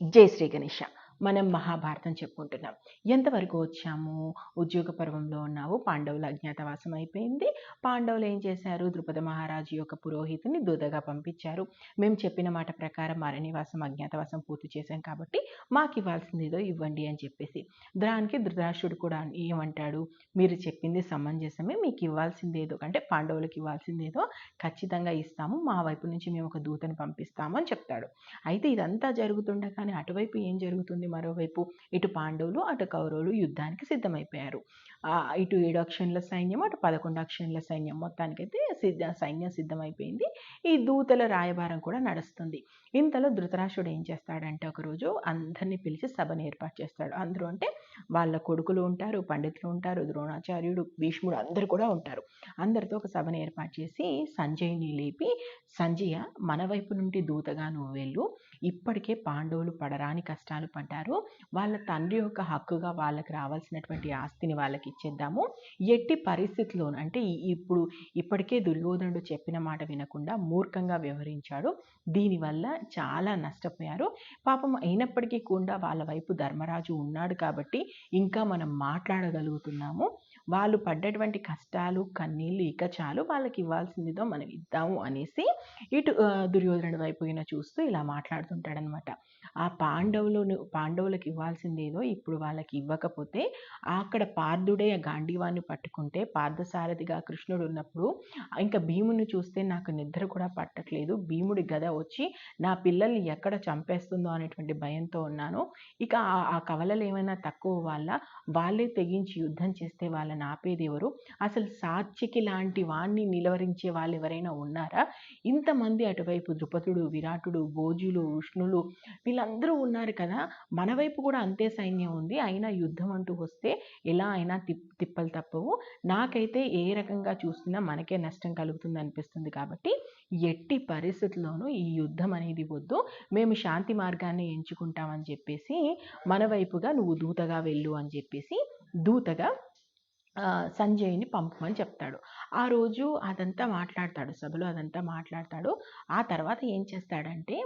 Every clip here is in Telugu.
జై శ్రీ గణేష మనం మహాభారతం చెప్పుకుంటున్నాం. ఎంతవరకు వచ్చాము? ఉద్యోగ పర్వంలో ఉన్నావు. పాండవుల అజ్ఞాతవాసం అయిపోయింది. పాండవులు ఏం చేశారు? ద్రుపద మహారాజు యొక్క పురోహితుని దూదగా పంపించారు. మేము చెప్పిన మాట ప్రకారం అరణ్యవాసం అజ్ఞాతవాసం పూర్తి చేశాం కాబట్టి మాకు ఇవ్వాల్సింది ఏదో ఇవ్వండి అని చెప్పేసి. దానికి ధృతరాష్ట్రుడు కూడా ఏమంటాడు? మీరు చెప్పింది సమంజసమే. మీకు ఇవ్వాల్సిందేదో అంటే పాండవులకు ఇవ్వాల్సిందేదో ఖచ్చితంగా ఇస్తాము. మా వైపు నుంచి మేము ఒక దూతను పంపిస్తాము అని చెప్తాడు. అయితే ఇదంతా జరుగుతుండగానే అటువైపు ఏం జరుగుతుంది? మరోవైపు ఇటు పాండవులు అటు కౌరవులు యుద్ధానికి సిద్ధమైపోయారు. ఇటు ఏడు అక్షన్ల సైన్యం అటు పదకొండు అక్షన్ల సైన్యం. మొత్తానికైతే సిద్ధ సైన్యం సిద్ధమైపోయింది. ఈ దూతల రాయబారం కూడా నడుస్తుంది. ఇంతలో ధృతరాష్ట్రుడు ఏం చేస్తాడంటే ఒకరోజు అందరినీ పిలిచి సభను ఏర్పాటు చేస్తాడు. అందరూ అంటే వాళ్ళ కొడుకులు ఉంటారు పండితులు ఉంటారు ద్రోణాచార్యుడు భీష్ముడు అందరూ కూడా ఉంటారు. అందరితో ఒక సభను ఏర్పాటు చేసి సంజయ్ని లేపి సంజయ మన వైపు నుండి దూతగా నువ్వు వెళ్ళు. ఇప్పటికే పాండవులు పడరాని కష్టాలు పడ్డారు. వాళ్ళ తండ్రి యొక్క హక్కుగా వాళ్ళకి రావాల్సినటువంటి ఆస్తిని వాళ్ళకి ఇచ్చేద్దాము ఎట్టి పరిస్థితిలోనూ అంటే ఇప్పుడు ఇప్పటికే దుర్యోధనుడు చెప్పిన మాట వినకుండా మూర్ఖంగా వ్యవహరించాడు. దీనివల్ల చాలా నష్టపోయారు. పాపం అయినప్పటికీ కూడా వాళ్ళ వైపు ధర్మరాజు ఉన్నాడు కాబట్టి ఇంకా మనం మాట్లాడగలుగుతున్నాము. వాళ్ళు పడ్డటువంటి కష్టాలు కన్నీళ్ళు ఇక చాలు. వాళ్ళకి ఇవ్వాల్సిందిదో మనం ఇద్దాము అనేసి ఇటు దుర్యోధనుడి వైపు అయినా చూస్తూ ఇలా మాట్లాడుతుంటాడనమాట ఆ పాండవులు పాండవులకు ఇవ్వాల్సిందేదో ఇప్పుడు వాళ్ళకి ఇవ్వకపోతే అక్కడ పార్థుడే గాంధీవాన్ని పట్టుకుంటే పార్థసారథిగా కృష్ణుడు ఉన్నప్పుడు ఇంకా భీముని చూస్తే నాకు నిద్ర కూడా పట్టట్లేదు. భీముడి గద వచ్చి నా పిల్లల్ని ఎక్కడ చంపేస్తుందో అనేటువంటి భయంతో ఉన్నాను. ఇక ఆ- ఆ కవలలు ఏమైనా తక్కువ వాళ్ళ వాళ్ళే తెగించి యుద్ధం చేస్తే వాళ్ళని ఆపేది ఎవరు అసలు సాత్యకి లాంటి వాణ్ణి నిలవరించే వాళ్ళు ఎవరైనా ఉన్నారా? ఇంతమంది అటువైపు ద్రుపదుడు విరాటుడు భోజులు ఉష్ణులు వీళ్ళందరూ ఉన్నారు కదా మన వైపు కూడా అంతే సైన్యం ఉంది. అయినా యుద్ధం అంటూ వస్తే ఎలా అయినా తిప్ తిప్పలు తప్పవు. నాకైతే ఏ రకంగా చూస్తున్నా మనకే నష్టం కలుగుతుంది అనిపిస్తుంది కాబట్టి ఎట్టి పరిస్థితుల్లోనూ ఈ యుద్ధం అనేది వద్దు. మేము శాంతి మార్గాన్ని ఎంచుకుంటామని చెప్పేసి మన వైపుగా నువ్వు దూతగా వెళ్ళు అని చెప్పేసి దూతగా సంజయ్ని పంపమని చెప్తాడు. ఆ రోజు అదంతా మాట్లాడతాడు సభలో అదంతా మాట్లాడతాడు. ఆ తర్వాత ఏం చేస్తాడంటే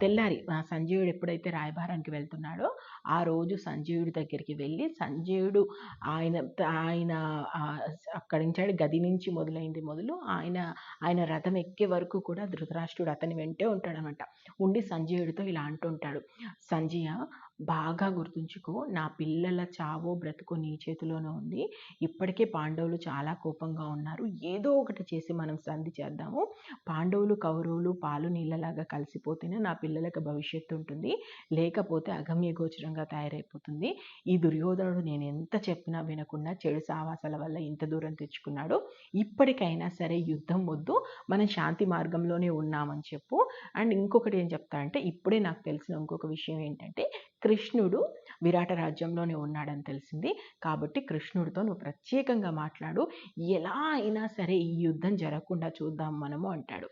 తెల్లారి సంజయుడు ఎప్పుడైతే రాయబారానికి వెళ్తున్నాడో ఆ రోజు సంజయుడి దగ్గరికి వెళ్ళి సంజయుడు ఆయన ఆయన అక్కడి నుంచి గది నుంచి మొదలైంది మొదలు ఆయన ఆయన రథం ఎక్కే వరకు కూడా ధృతరాష్ట్రుడు అతని వెంటే ఉంటాడనమాట ఉండి సంజయుడితో ఇలా అంటుంటాడు సంజయ బాగా గుర్తుంచుకో నా పిల్లల చావో బ్రతుకో నీ చేతిలోనే ఉంది. ఇప్పటికే పాండవులు చాలా కోపంగా ఉన్నారు. ఏదో ఒకటి చేసి మనం సంధి చేద్దాము. పాండవులు కౌరవులు పాలు నీళ్ళలాగా కలిసిపోతేనే నా పిల్లలకు భవిష్యత్తు ఉంటుంది. లేకపోతే అగమ్య గోచరంగా తయారైపోతుంది. ఈ దుర్యోధనుడు నేను ఎంత చెప్పినా వినకుండా చెడు సావాసాల వల్ల ఇంత దూరం తెచ్చుకున్నాడు. ఇప్పటికైనా సరే యుద్ధం వద్దు మనం శాంతి మార్గంలోనే ఉన్నామని చెప్పు. అండ్ ఇంకొకటి ఏం చెప్తా అంటే ఇప్పుడే నాకు తెలిసిన ఇంకొక విషయం ఏంటంటే కృష్ణుడు విరాట రాజ్యంలోనే ఉన్నాడని తెలిసింది. కాబట్టి కృష్ణుడితో నువ్వు ప్రత్యేకంగా మాట్లాడు. ఎలా అయినా సరే ఈ యుద్ధం జరగకుండా చూద్దాం మనము అంటాడు.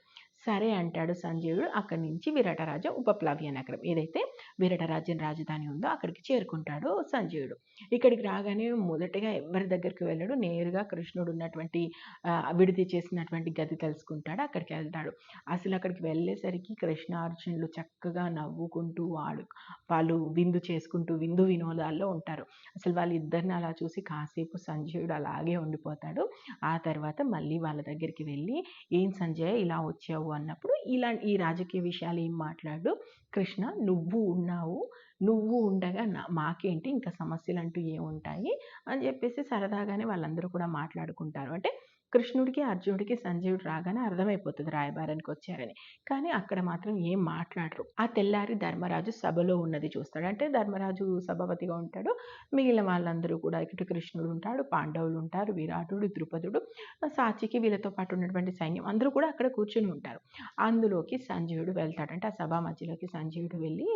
సరే అంటాడు సంజయుడు. అక్కడి నుంచి విరాటరాజ్యం ఉపప్లవ్య నగరం. ఏదైతే విరాటరాజ్యం రాజధాని ఉందో అక్కడికి చేరుకుంటాడు సంజయుడు. ఇక్కడికి రాగానే మొదటగా ఎవరి దగ్గరికి వెళ్ళాడు? నేరుగా కృష్ణుడు ఉన్నటువంటి ఆ, విడిది చేసినటువంటి గది తెలుసుకుంటాడు. అక్కడికి వెళ్తాడు. అసలు అక్కడికి వెళ్ళేసరికి కృష్ణార్జునులు చక్కగా నవ్వుకుంటూ వాడు వాళ్ళు విందు చేసుకుంటూ విందు వినోదాల్లో ఉంటారు. అసలు వాళ్ళిద్దరిని అలా చూసి కాసేపు సంజయుడు అలాగే ఉండిపోతాడు. ఆ తర్వాత మళ్ళీ వాళ్ళ దగ్గరికి వెళ్ళి ఏం సంజయ్ ఇలా వచ్చావు? అన్నప్పుడు ఇలా ఈ రాజకీయ విషయాలు ఏం మాట్లాడు? కృష్ణ నువ్వు ఉన్నావు నువ్వు ఉండగా నా మాకేంటి ఇంకా సమస్యలు అంటూ ఏముంటాయి? అని చెప్పేసి సరదాగానే వాళ్ళందరూ కూడా మాట్లాడుకుంటారు. అంటే కృష్ణుడికి అర్జునుడికి సంజయుడు రాగానే అర్థమైపోతుంది రాయబారానికి వచ్చారని. కానీ అక్కడ మాత్రం ఏం మాట్లాడరు. ఆ తెల్లారి ధర్మరాజు సభలో ఉన్నది చూస్తాడు. అంటే ధర్మరాజు సభాపతిగా ఉంటాడు. మిగిలిన వాళ్ళందరూ కూడా ఇటు కృష్ణుడు ఉంటాడు పాండవులు ఉంటారు విరాటుడు ద్రుపదుడు సాచికి వీళ్ళతో పాటు ఉన్నటువంటి సైన్యం అందరూ కూడా అక్కడ కూర్చుని ఉంటారు. అందులోకి సంజయుడు వెళ్తాడు అంటే ఆ సభ మధ్యలోకి సంజయుడు వెళ్ళి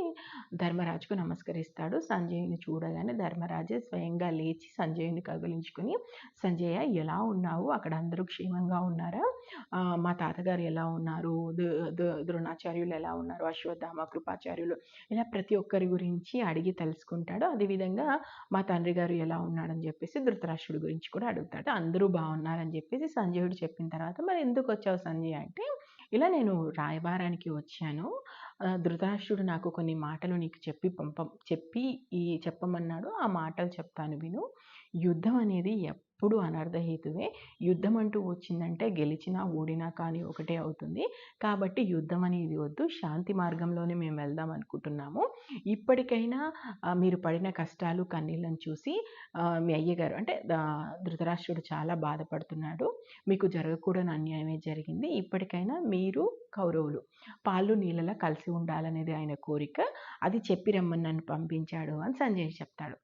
ధర్మరాజుకు నమస్కరిస్తాడు. సంజయుని చూడగానే ధర్మరాజే స్వయంగా లేచి సంజయుని కగిలించుకుని సంజయ ఎలా ఉన్నావు? అక్కడ అందరూ క్షేమంగా ఉన్నారా? మా తాతగారు ఎలా ఉన్నారు? ద్రోణాచార్యులు ఎలా ఉన్నారు? అశ్వత్థామ కృపాచార్యులు ఇలా ప్రతి ఒక్కరి గురించి అడిగి తెలుసుకుంటాడు. అదేవిధంగా మా తండ్రి గారు ఎలా ఉన్నాడని చెప్పేసి ధృతరాష్ట్రుడి గురించి కూడా అడుగుతాడు. అందరూ బాగున్నారని చెప్పేసి సంజయుడు చెప్పిన తర్వాత మరి ఎందుకు వచ్చావు సంజయ్? అంటే ఇలా నేను రాయబారానికి వచ్చాను. ధృతరాష్ట్రుడు నాకు కొన్ని మాటలు నీకు చెప్పి పంపం చెప్పి ఈ చెప్పమన్నాడు. ఆ మాటలు చెప్తాను విను. యుద్ధం అనేది ఎప్పుడూ అనర్ధహేతువే యుద్ధం అంటూ వచ్చిందంటే గెలిచినా, ఓడినా కానీ ఒకటే అవుతుంది. కాబట్టి యుద్ధం అనేది వద్దు. శాంతి మార్గంలోనే మేము వెళ్దాం అనుకుంటున్నాము. ఇప్పటికైనా మీరు పడిన కష్టాలు, కన్నీళ్ళను చూసి మీ అయ్యగారు అంటే ధృతరాష్ట్రుడు చాలా బాధపడుతున్నాడు. మీకు జరగకూడని అన్యాయమే జరిగింది. ఇప్పటికైనా మీరు, కౌరవులు పాలు నీళ్ళలా కలిసి ఉండాలనేది ఆయన కోరిక. అది చెప్పి రమ్మని నన్ను పంపించాడు అని సంజయ్ చెప్తాడు.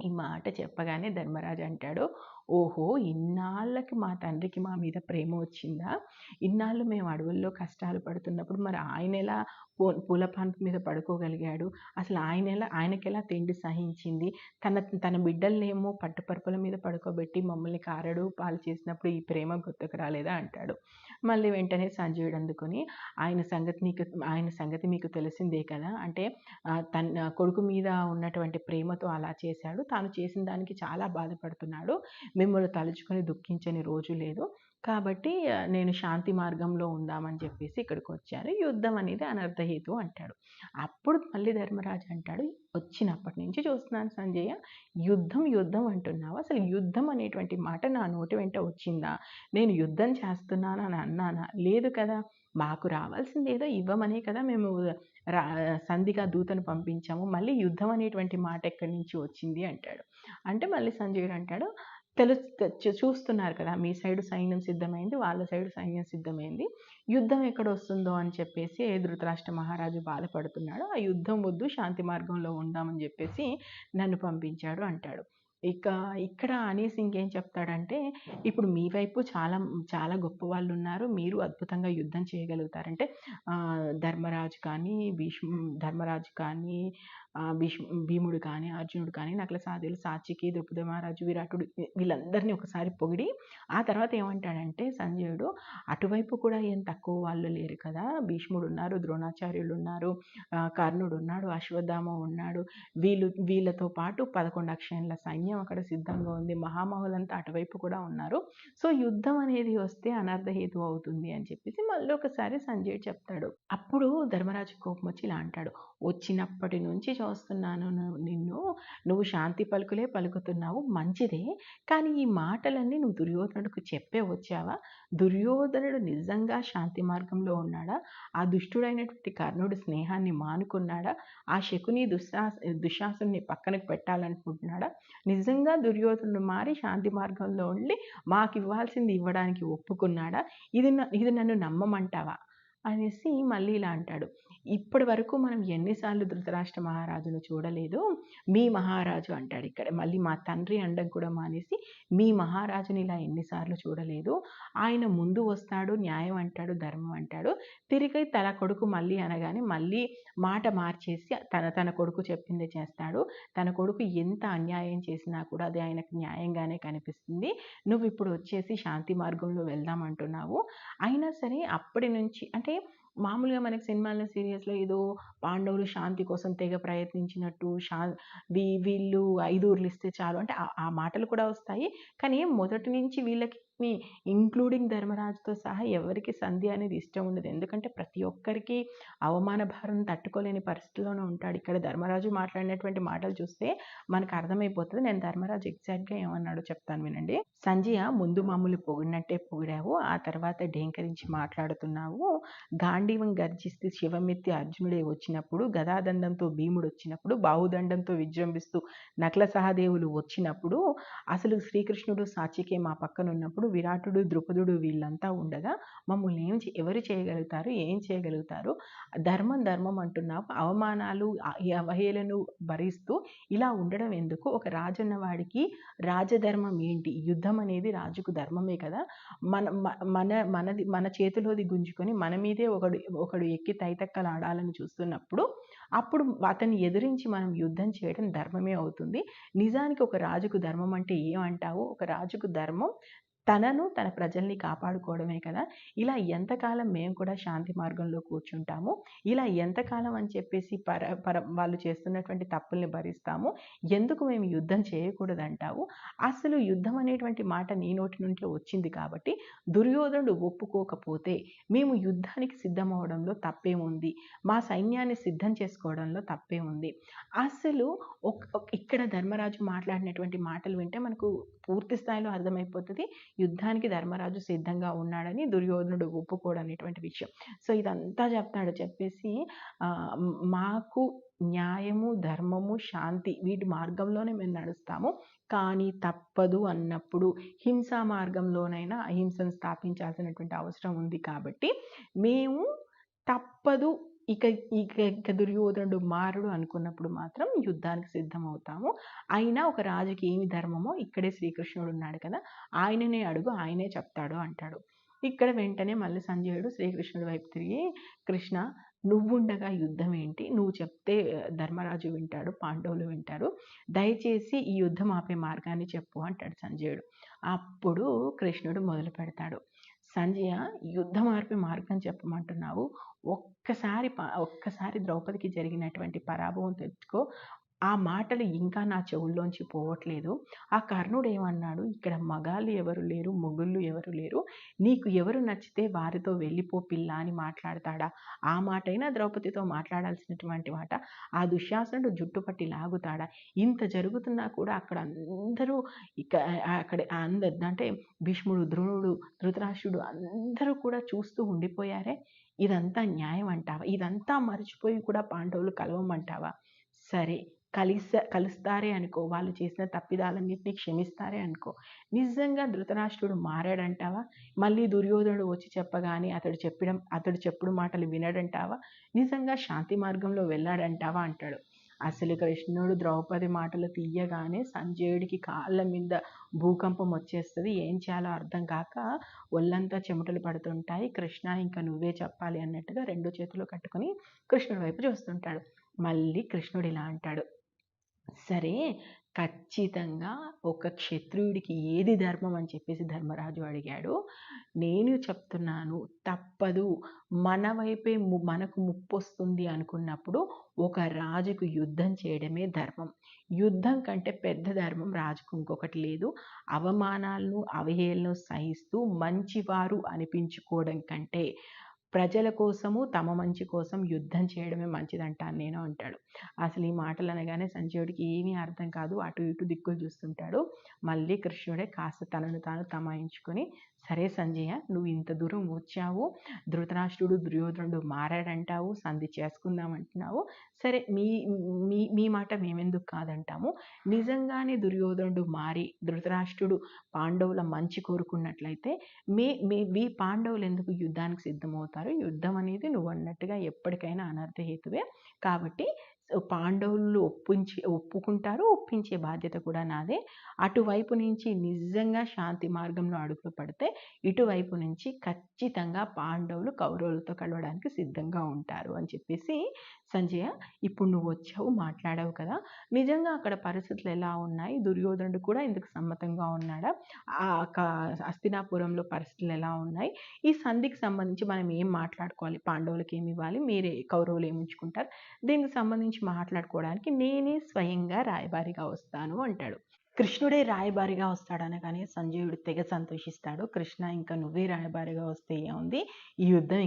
ఈ మాట చెప్పగానే ధర్మరాజు అంటాడు, ఓహో! ఇన్నాళ్ళకి మా తండ్రికి మా మీద ప్రేమ వచ్చిందా? ఇన్నాళ్ళు మేము అడవుల్లో కష్టాలు పడుతున్నప్పుడు మరి ఆయన ఎలా పూల పంపు మీద పడుకోగలిగాడు? అసలు ఆయన ఎలా ఆయనకెలా తిండి సహించింది? తన తన బిడ్డలనేమో పట్టుపరుపుల మీద పడుకోబెట్టి మమ్మల్ని కారడు పాలు చేసినప్పుడు ఈ ప్రేమ గుర్తుకు రాలేదా? అంటాడు. మళ్ళీ వెంటనే సంజయుడు అందుకొని ఆయన సంగతి నీకు ఆయన సంగతి మీకు తెలిసిందే కదా! అంటే తన కొడుకు మీద ఉన్నటువంటి ప్రేమతో అలా చేశాడు. తాను చేసిన దానికి చాలా బాధపడుతున్నాడు. మిమ్మల్ని తలుచుకొని దుఃఖించని రోజు లేదు. కాబట్టి నేను శాంతి మార్గంలో ఉందామని చెప్పేసి ఇక్కడికి వచ్చారు యుద్ధం అనేది అనర్థహేతువు అంటాడు. అప్పుడు మళ్ళీ ధర్మరాజు అంటాడు, వచ్చినప్పటి నుంచి చూస్తున్నాను సంజయ యుద్ధం, యుద్ధం అంటున్నావు. అసలు యుద్ధం అనేటువంటి మాట నా నోటి వెంట వచ్చిందా? నేను యుద్ధం చేస్తున్నాను అని అన్నానా? లేదు కదా! మాకు రావాల్సిందేదో ఇవ్వమనే కదా మేము రా సంధిగా దూతను పంపించాము. మళ్ళీ యుద్ధం అనేటువంటి మాట ఎక్కడి నుంచి వచ్చింది అంటాడు. అంటే మళ్ళీ సంజయుడు అంటాడు, తెలుస్ చూస్తున్నారు కదా! మీ సైడు సైన్యం సిద్ధమైంది. వాళ్ళ సైడు సైన్యం సిద్ధమైంది. యుద్ధం ఎక్కడ వస్తుందో అని చెప్పేసి ధృతరాష్ట్ర మహారాజు బాధపడుతున్నాడు. ఆ యుద్ధం వద్దు శాంతి మార్గంలో ఉందామని చెప్పేసి నన్ను పంపించాడు అంటాడు. ఇక ఇక్కడ అనేసి ఇంకేం చెప్తాడంటే, ఇప్పుడు మీ వైపు చాలా చాలా గొప్ప వాళ్ళు ఉన్నారు మీరు అద్భుతంగా యుద్ధం చేయగలుగుతారంటే ధర్మరాజు కానీ, భీష్మ ధర్మరాజు కానీ, భీష్ భీముడు కానీ, అర్జునుడు కానీ, నకుల సాధువులు సాచికి ద్రౌపది మహారాజు, విరాటుడు వీళ్ళందరినీ వీళ్ళందరిని ఒకసారి పొగిడి, ఆ తర్వాత ఏమంటాడంటే సంజయుడు, అటువైపు కూడా ఏం తక్కువ వాళ్ళు లేరు కదా! భీష్ముడు ఉన్నారు ద్రోణాచార్యులు ఉన్నారు కర్ణుడు ఉన్నాడు అశ్వత్థామ ఉన్నాడు. వీళ్ళు వీళ్ళతో పాటు పదకొండు అక్షయంల సైన్యం అక్కడ సిద్ధంగా ఉంది. మహామహులంతా అటువైపు కూడా ఉన్నారు. సో, యుద్ధం అనేది వస్తే అనర్థహేతువు అవుతుంది అని చెప్పేసి మళ్ళీ ఒకసారి సంజయుడు చెప్తాడు. అప్పుడు ధర్మరాజు కోపమొచ్చి ఇలా అంటాడు, వచ్చినప్పటి నుంచి వస్తున్నాను నిన్ను. నువ్వు శాంతి పలుకులే పలుకుతున్నావు. మంచిదే. కానీ ఈ మాటలన్నీ నువ్వు దుర్యోధనుడికి చెప్పే వచ్చావా? దుర్యోధనుడు నిజంగా శాంతి మార్గంలో ఉన్నాడా? ఆ దుష్టుడైనటువంటి కర్ణుడి స్నేహాన్ని మానుకున్నాడా? ఆ శకుని, దుశ్శాస దుశ్శాసుని పక్కనకి పెట్టాలనుకుంటున్నాడా? నిజంగా దుర్యోధనుడు మారి శాంతి మార్గంలో ఉండి మాకివ్వాల్సింది ఇవ్వడానికి ఒప్పుకున్నాడా? ఇది ఇది నన్ను నమ్మమంటావా? అనేసి మళ్ళీ ఇలా అంటాడు. ఇప్పటి వరకు మనం ఎన్నిసార్లు ధృతరాష్ట్ర మహారాజును చూడలేదు. మీ మహారాజు అంటాడు ఇక్కడ. మళ్ళీ మా తండ్రి అండం కూడా మానేసి, మీ మహారాజుని ఇలా ఎన్నిసార్లు చూడలేదు. ఆయన ముందు వస్తాడు, న్యాయం అంటాడు, ధర్మం అంటాడు. తిరిగి తన కొడుకు మళ్ళీ అనగానే మళ్ళీ మాట మార్చేసి తన తన కొడుకు చెప్పిందే చేస్తాడు. తన కొడుకు ఎంత అన్యాయం చేసినా కూడా అది ఆయనకు న్యాయంగానే కనిపిస్తుంది. నువ్వు ఇప్పుడు వచ్చేసి శాంతి మార్గంలో వెళ్దాం అంటున్నావు. అయినా సరే అప్పటి నుంచి అంటే మామూలుగా మనకి సినిమాల్లో, సీరియల్స్‌లో ఏదో పాండవులు శాంతి కోసం తెగ ప్రయత్నించినట్టు, శా వీ వీళ్ళు ఇస్తే చాలు అంటే ఆ ఆ మాటలు కూడా వస్తాయి. కానీ మొదటి నుంచి వీళ్ళకి ఇంక్లూడింగ్ ధర్మరాజుతో సహా ఎవరికి సంధి అనేది ఇష్టం ఉండదు. ఎందుకంటే ప్రతి ఒక్కరికి అవమాన భారం తట్టుకోలేని పరిస్థితిలోనే ఉంటాడు. ఇక్కడ ధర్మరాజు మాట్లాడినటువంటి మాటలు చూస్తే మనకు అర్థమైపోతుంది నేను ధర్మరాజు ఎగ్జాక్ట్‌గా ఏమన్నాడో చెప్తాను వినండి. సంజయ ముందు మామూలు పొగిడినట్టే పొగిడావు. ఆ తర్వాత ఢేంకరించి మాట్లాడుతున్నావు. గాండీవం గర్జిస్తూ శివమెత్తి అర్జునుడే వచ్చినప్పుడు, గదాదండంతో భీముడు వచ్చినప్పుడు బాహుదండంతో విజృంభిస్తూ నకల సహదేవులు వచ్చినప్పుడు, అసలు శ్రీకృష్ణుడు, సాచికే మా పక్కనున్నప్పుడు, విరాటుడు, ద్రుపదుడు వీళ్ళంతా ఉండగా మమ్మల్ని ఏం ఎవరు చేయగలుగుతారు? ఏం చేయగలుగుతారు? ధర్మం, ధర్మం అంటున్నావు. అవమానాలు, అవహేళను భరిస్తూ ఇలా ఉండడం ఎందుకు? ఒక రాజన్న వాడికి రాజధర్మం ఏంటి? యుద్ధం అనేది రాజుకు ధర్మమే కదా! మన మన మనది మన చేతిలోది గుంజుకొని మన మీదే ఒకడు ఒకడు ఎక్కి తైతక్కలాడాలని చూస్తున్నప్పుడు, అప్పుడు అతన్ని ఎదిరించి మనం యుద్ధం చేయడం ధర్మమే అవుతుంది. నిజానికి ఒక రాజుకు ధర్మం అంటే ఏమంటావు? ఒక రాజుకు ధర్మం తనను తన ప్రజల్ని కాపాడుకోవడమే కదా. ఇలా ఎంతకాలం మేము కూడా శాంతి మార్గంలో కూర్చుంటాము. ఇలా ఎంతకాలం అని చెప్పేసి పర పర వాళ్ళు చేస్తున్నటువంటి తప్పుల్ని భరిస్తాము. ఎందుకు మేము యుద్ధం చేయకూడదంటావు? అసలు యుద్ధం అనేటువంటి మాట నీ నోటి నుండి వచ్చింది కాబట్టి దుర్యోధనుడు ఒప్పుకోకపోతే మేము యుద్ధానికి సిద్ధమవడంలో తప్పేముంది? మా సైన్యాన్ని సిద్ధం చేసుకోవడంలో తప్పేముంది? అసలు ఒక- ఇక్కడ ధర్మరాజు మాట్లాడినటువంటి మాటలు వింటే మనకు పూర్తి స్థాయిలో అర్థమైపోతుంది. యుద్ధానికి ధర్మరాజు సిద్ధంగా ఉన్నాడని దుర్యోధనుడు ఒప్పుకోడు అనేటువంటి విషయం. సో ఇదంతా చెప్తాడు. చెప్పేసి మాకు న్యాయము ధర్మము శాంతి వీటి మార్గంలోనే మేము నడుస్తాము. కానీ తప్పదు అన్నప్పుడు హింసా మార్గంలోనైనా అహింసను స్థాపించాల్సినటువంటి అవసరం ఉంది కాబట్టి మేము తప్పదు ఇక ఇక ఇక దుర్యోధనుడు మారుడు అనుకున్నప్పుడు మాత్రం యుద్ధానికి సిద్ధమవుతాము. అయినా ఒక రాజుకి ఏమి ధర్మమో ఇక్కడే శ్రీకృష్ణుడు ఉన్నాడు కదా ఆయననే అడుగు ఆయనే చెప్తాడు అంటాడు. ఇక్కడ వెంటనే మళ్ళీ సంజయుడు శ్రీకృష్ణుడి వైపు తిరిగి కృష్ణ నువ్వుండగా యుద్ధం ఏంటి? నువ్వు చెప్తే ధర్మరాజు వింటాడు పాండవులు వింటారు. దయచేసి ఈ యుద్ధం ఆపే మార్గాన్ని చెప్పు అంటాడు సంజయుడు. అప్పుడు కృష్ణుడు మొదలు పెడతాడు సంజయ యుద్ధ మార్పి మార్గం చెప్పమంటున్నావు. ఒక్కసారి ప- ఒక్కసారి ద్రౌపదికి జరిగినటువంటి పరాభవం తెచ్చుకో. ఆ మాటలు ఇంకా నా చెవుల్లోంచి పోవట్లేదు. ఆ కర్ణుడు ఏమన్నాడు? ఇక్కడ మగాళ్ళు ఎవరు లేరు మొగుళ్ళు ఎవరు లేరు. నీకు ఎవరు నచ్చితే వారితో వెళ్ళిపో పిల్ల అని మాట్లాడతాడా? ఆ మాటైనా ద్రౌపదితో మాట్లాడాల్సినటువంటి మాట. ఆ దుశ్శాసనుడు జుట్టు పట్టి లాగుతాడా? ఇంత జరుగుతున్నా కూడా అక్కడ అందరూ ఇక అక్కడ అందరు అంటే భీష్ముడు ద్రోణుడు ధృతరాష్ట్రుడు అందరూ కూడా చూస్తూ ఉండిపోయారే? ఇదంతా న్యాయం అంటావా ఇదంతా మర్చిపోయి కూడా పాండవులు కలవమంటావా? సరే కలిస కలుస్తారే అనుకో వాళ్ళు చేసిన తప్పిదాలన్నింటినీ క్షమిస్తారే అనుకో. నిజంగా ధృతరాష్ట్రుడు మారాడంటావా? మళ్ళీ దుర్యోధనుడు వచ్చి చెప్పగానే అతడు చెప్పడం అతడు చెప్పుడు మాటలు వినడంటావా? నిజంగా శాంతి మార్గంలో వెళ్ళాడంటావా అంటాడు. అసలు కృష్ణుడు ద్రౌపది మాటలు తీయగానే సంజయుడికి కాళ్ళ మీద భూకంపం వచ్చేస్తుంది. ఏం చేయాలో అర్థం కాక ఒళ్ళంతా చెమటలు పడుతుంటాయి. కృష్ణ ఇంకా నువ్వే చెప్పాలి అన్నట్టుగా రెండు చేతులు కట్టుకొని కృష్ణుడి వైపు చూస్తుంటాడు. మళ్ళీ కృష్ణుడు ఇలా అంటాడు. సరే ఖచ్చితంగా ఒక క్షత్రియుడికి ఏది ధర్మం అని చెప్పేసి ధర్మరాజు అడిగాడు. నేను చెప్తున్నాను తప్పదు. మన వైపే ము- మనకు ముప్పు వస్తుంది అనుకున్నప్పుడు ఒక రాజుకు యుద్ధం చేయడమే ధర్మం. యుద్ధం కంటే పెద్ద ధర్మం రాజుకు ఇంకొకటి లేదు. అవమానాలను అవహేళను సహిస్తూ మంచివారు అనిపించుకోవడం కంటే ప్రజల కోసము తమ మంచి కోసం యుద్ధం చేయడమే మంచిదంటాను నేను అంటాడు. అసలు ఈ మాటలు అనగానే సంజయుడికి ఏమీ అర్థం కాదు. అటు ఇటు దిక్కులు చూస్తుంటాడు. మళ్ళీ కృష్ణుడే కాస్త తనను తాను తమాయించుకొని సరే సంజయ నువ్వు ఇంత దూరం వచ్చావు ధృతరాష్ట్రుడు దుర్యోధనుడు మారాడంటావు సంధి చేసుకుందాం అంటున్నావు సరే మీ మీ మీ మాట మేమెందుకు కాదంటాము. నిజంగానే దుర్యోధనుడు మారి ధృతరాష్ట్రుడు పాండవుల మంచి కోరుకున్నట్లయితే మే మే మీ పాండవులు ఎందుకు యుద్ధానికి సిద్ధమవుతారు? యుద్ధం అనేది నువ్వు అన్నట్టుగా ఎప్పటికైనా అనర్థహేతువే. కాబట్టి పాండవులు ఒప్పించి ఒప్పుకుంటారు ఒప్పించే బాధ్యత కూడా నాదే. అటువైపు నుంచి నిజంగా శాంతి మార్గంలో అడుగులు పడితే ఇటువైపు నుంచి ఖచ్చితంగా పాండవులు కౌరవులతో కలవడానికి సిద్ధంగా ఉంటారు అని చెప్పేసి సంజయ ఇప్పుడు నువ్వు వచ్చావు మాట్లాడావు కదా. నిజంగా అక్కడ పరిస్థితులు ఎలా ఉన్నాయి? దుర్యోధనుడు కూడా ఇందుకు సమ్మతంగా ఉన్నాడా? ఆ క- పరిస్థితులు ఎలా ఉన్నాయి? ఈ సంధికి సంబంధించి మనం ఏం మాట్లాడుకోవాలి? పాండవులకి ఏమి ఇవ్వాలి? మీరే కౌరవులు ఏమి ఉంచుకుంటారు? దీనికి సంబంధించి మాట్లాడుకోవడానికి నేనే స్వయంగా రాయబారిగా వస్తాను అంటాడు. కృష్ణుడే రాయబారిగా వస్తాడనగానే సంజయుడు తెగ సంతోషిస్తాడు. కృష్ణ ఇంకా నువ్వే రాయబారిగా వస్తే ఏముంది? ఈ యుద్ధం